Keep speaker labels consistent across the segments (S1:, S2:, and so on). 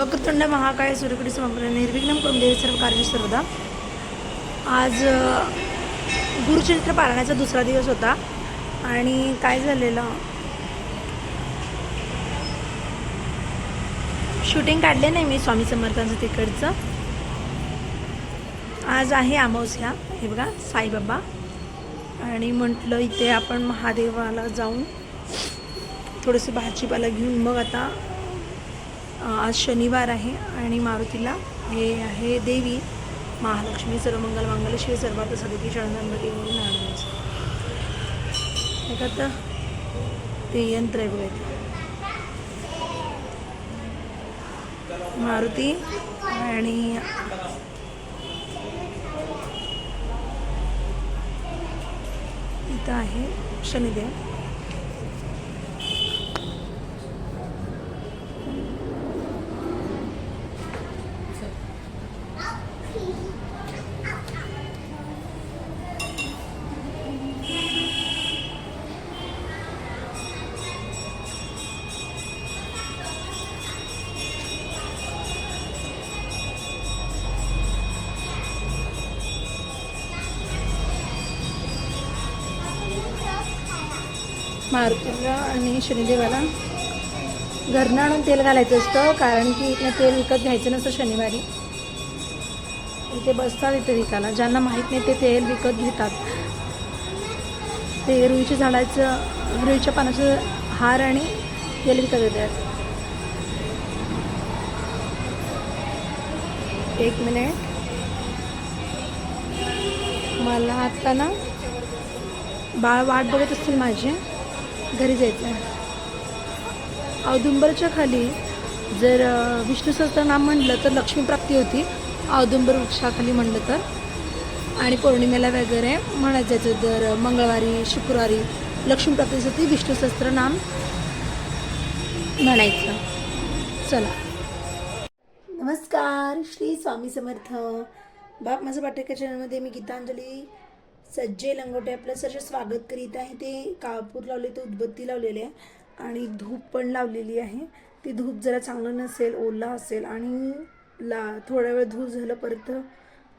S1: वक्रतुंड महाकाय सूर्यकुटी समग्र निर्विघ्न करून देवी सर्व कार्य सर्वदा. आज गुरुचरित्र पारायणाचा दुसरा दिवस होता आणि काय झालेलं? शूटिंग काढले नाही मी स्वामी समर्थांचं तिकडचं. आज आहे अमावस्या हे बघा साईबाबा. आणि म्हटलं इथे आपण महादेवाला जाऊन थोडंसं भाजीपाला घेऊन मग आता आज शनिवार आहे आणि मारुतीला हे आहे देवी महालक्ष्मी सर्व मंगल शिव सर्वात सदिती शरणंबरी म्हणून नारायणाचं. तर ते यंत्र आहे बघा मारुती आणि इथं आहे शनिदेव मारुतीला आणि शनिदेवाला घरनं आणून तेल घालायचं असतं कारण की इथलं तेल विकत घ्यायचं नसतं शनिवारी. इथे बसतात इथे विकायला. ज्यांना माहीत नाही ते तेल विकत घेतात. ते रुईच्या झाडाचं रुईच्या पानाचं हार आणि तेल विकत येतात. एक मिनिट. मला आता ना बाळ वाट बघत असतील माझे. घरी जायचं आहे. औदुंबरच्या खाली जर अ, विष्णू सहस्त्रनाम म्हटलं तर लक्ष्मीप्राप्ती होती. औदुंबर वृक्षाखाली म्हणलं तर. आणि पौर्णिमेला वगैरे म्हणायचं जायचं दर मंगळवारी शुक्रवारी लक्ष्मीप्राप्तीसाठी विष्णू सहस्त्रनाम म्हणायचं. चला. नमस्कार श्री स्वामी समर्थ. बाप माझं पाठ्यका चॅनलमध्ये मी गीतांजली सज्जे लंगोटे आपलं सर स्वागत करीत आहे ते कापूर लावले ते उदबत्ती लावलेली आहे आणि धूप पण लावलेली आहे. ती धूप जरा चांगलं नसेल ओला असेल आणि ला थोड्या वेळ धूप झालं परत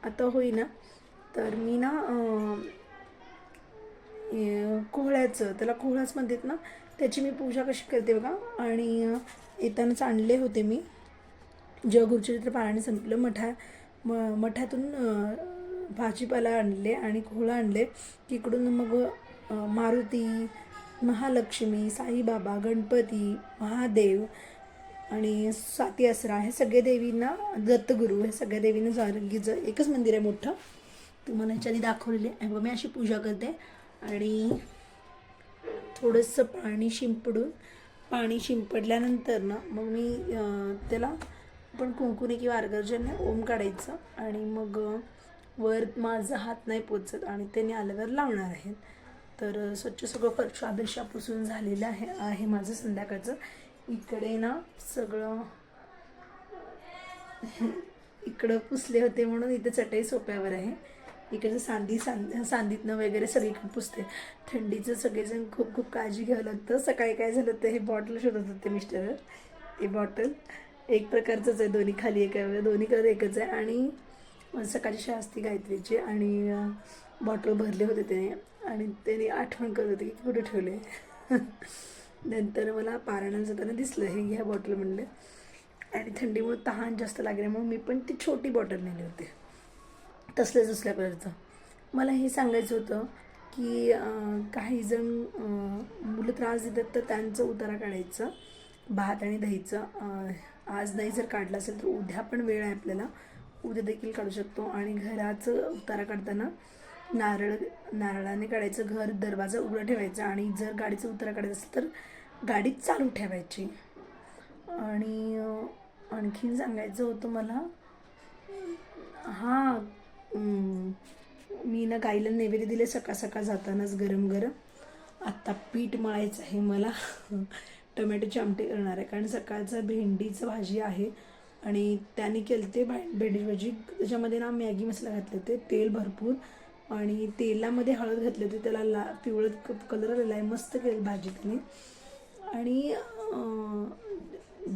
S1: आता होईना. तर मी ना कोहळ्याचं त्याला कोहळाच म्हणतात ना त्याची मी पूजा कशी करते बघा. आणि येतानाच आणले होते मी. जेव्हा गुरुचरित्र पारायण संपलं मठा म मठातून भाजीपाला आणले आणि कोहळा आणले. तिकडून मग मारुती महालक्ष्मी साईबाबा गणपती महादेव आणि साती असरा हे सगळे देवींना दत्तगुरू हे सगळ्या देवींना जागीचं एकच मंदिर आहे मोठं. तुम्हाला ह्याच्याने दाखवलेले आहे. मी अशी पूजा करते. आणि थोडंसं पाणी शिंपडून पाणी शिंपडल्यानंतर ना मग मी त्याला पण कुंकुने किंवा अर्गर्जनने ओम काढायचं. आणि मग वर माझा हात नाही पोचत आणि त्याने आल्यावर लावणार आहेत. तर स्वच्छ सगळं फरशा बिरशा पुसून झालेलं आहे आहे माझं संध्याकाळचं. इकडे ना सगळं इकडं पुसले होते म्हणून इथे चटई सोप्यावर आहे. इकडचं सांदी सांद सांदीतनं वगैरे सगळीकडे पुसते. थंडीचं सगळेजण खूप खूप काळजी घ्यावं लागतं. सकाळी काय झालं तर हे बॉटल शोधत होते मिस्टर हे बॉटल एक प्रकारचंच आहे दोन्ही खाली एक आहे दोन्ही कलर एकच आहे आणि सकाळची शाळा असते गायत्रीची आणि बॉटल भरले होते त्याने आणि त्याने आठवण करत होते की कुठे ठेवले. नंतर मला पारायणाला जाताना दिसलं हे घ्या बॉटल म्हणलं. आणि थंडीमुळे तहान जास्त लागल्यामुळे मी पण ती छोटी बॉटल नेली होती. तसल्याच दुसऱ्या कलरचं मला हे सांगायचं होतं की काहीजण काही जण मुलं त्रास देतात तर त्यांचं उतारा काढायचं भात आणि दहीचं. आज नाही जर काढलं असेल तर उद्या पण वेळ आहे आपल्याला. उद्या देखील काढू शकतो. आणि घराचं उतारा काढताना नारळ नारळाने काढायचं घर दरवाजा उघडा ठेवायचा आणि जर गाडीचं उतारा काढायचं असेल तर गाडी चालू ठेवायची. आणि आणखीन सांगायचं होतं मला हां मी ना गाईला नैवेद्य दिले सकाळ सकाळ जातानाच गरम गरम. आत्ता पीठ मळायचं आहे मला. टोमॅटोची आमटी करणार आहे. कारण सकाळचं भेंडीचं भाजी आहे. आणि त्याने केले ते भा भेंडीची भाजी त्याच्यामध्ये ना मॅगी मसाला घातले होते तेल भरपूर. आणि तेलामध्ये हळद घातली होती त्याला ला पिवळं कलर आलेला आहे मस्त केलं भाजी त्याने. आणि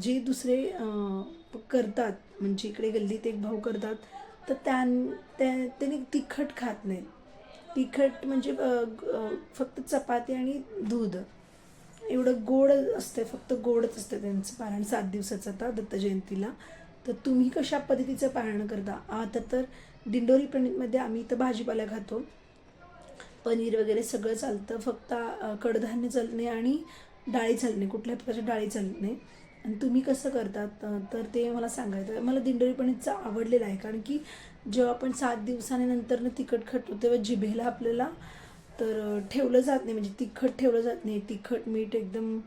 S1: जे दुसरे करतात म्हणजे इकडे गल्लीत एक भाऊ करतात तर त्या त्या- त्यांनी तिखट खात नाही तिखट म्हणजे फक्त चपाती आणि दूध. एवढं गोड असते फक्त गोडच असते त्यांचं पारायण सात दिवसाचं आता दत्त जयंतीला. तर तुम्ही कशा पद्धतीचं पारायण करता? आता तर दिंडोरी प्रणितमध्ये आम्ही इथं भाजीपाला खातो. पनीर वगैरे सगळं चालतं फक्त कडधान्य चालणे आणि डाळी चालणे कुठल्या प्रकारच्या डाळी चालत नाही आणि तुम्ही कसं करतात तर ते मला सांगायचं मला दिंडोरी पणीचं आवडलेलं आहे कारण की जेव्हा आपण सात दिवसाने नंतर तिखट खटतो तेव्हा जिभेला आपल्याला तर ठेवलं जात नाही. म्हणजे तिखट ठेवलं जात नाही. तिखट मीठ एकदम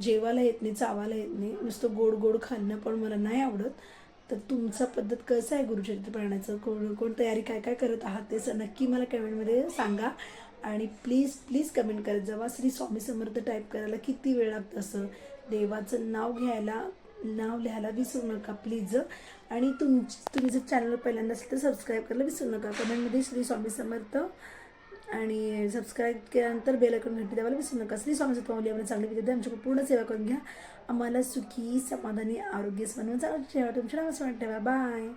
S1: जेवायला येत नाही चावायला येत नाही. नुसतं गोड गोड खाणं पण मला नाही आवडत. तर तुमचा पद्धत कसं आहे गुरुचरित्र पाळण्याचं कोण कोण तयारी काय काय करत आहात ते नक्की मला कमेंटमध्ये सांगा. आणि प्लीज प्लीज कमेंट करत जावा. श्री स्वामी समर्थ टाईप करायला किती वेळ लागतं असं? देवाचं नाव घ्यायला नाव लिहायला विसरू नका प्लीज. आणि तुम तुम्ही जर चॅनल पहिल्यांदा असेल तर सबस्क्राईब करायला विसरू नका. कमेंटमध्ये श्री स्वामी समर्थ आणि सबस्क्राईब केल्यानंतर बेल आयकॉन घंटी द्यायला विसरू नका. श्री स्वामी समर्थ आपण चांगली विद्यार्थी आमच्याकडे पूर्ण सेवा करून घ्या. आम्हाला सुखी समाधानी आरोग्य बनवून चांगलं ठेवा तुमच्या नावाचं ठेवा. बाय